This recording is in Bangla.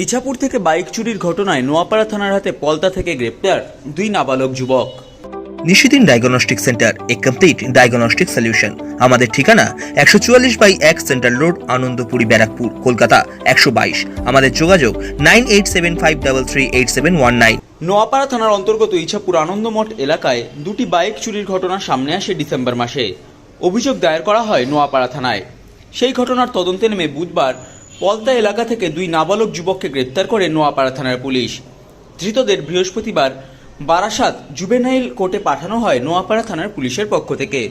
ইছাপুর থেকে বাইক চুরির ঘটনায় নোয়াপাড়া থানার হাতে পলতা থেকে গ্রেপ্তার দুই নাবালক যুবক। Nishidin diagnostic centre a complete diagnostic solution. আমাদের ঠিকানা একশো চুয়াল্লিশ বাই এক সেন্ট্রাল রোড আনন্দপুরি ব্যারাকপুর কলকাতা একশো বাইশ। আমাদের যোগাযোগ nine eight seven five double three eight seven one nine. Noapara থানার অন্তর্গত ইছাপুর আনন্দমঠ এলাকায় দুটি বাইক চুরির ঘটনা সামনে আসে ডিসেম্বর মাসে। অভিযোগ দায়ের করা হয় নোয়াপাড়া থানায়। সেই ঘটনার তদন্তে নেমে বুধবার পলতা এলাকা থেকে দুই নাবালক যুবককে গ্রেপ্তার করে নোয়াপাড়া থানার পুলিশ। ধৃতদের বৃহস্পতিবার বারাসাত জুবেনাইল কোর্টে পাঠানো হয় নোয়াপাড়া থানার পুলিশের পক্ষ থেকে।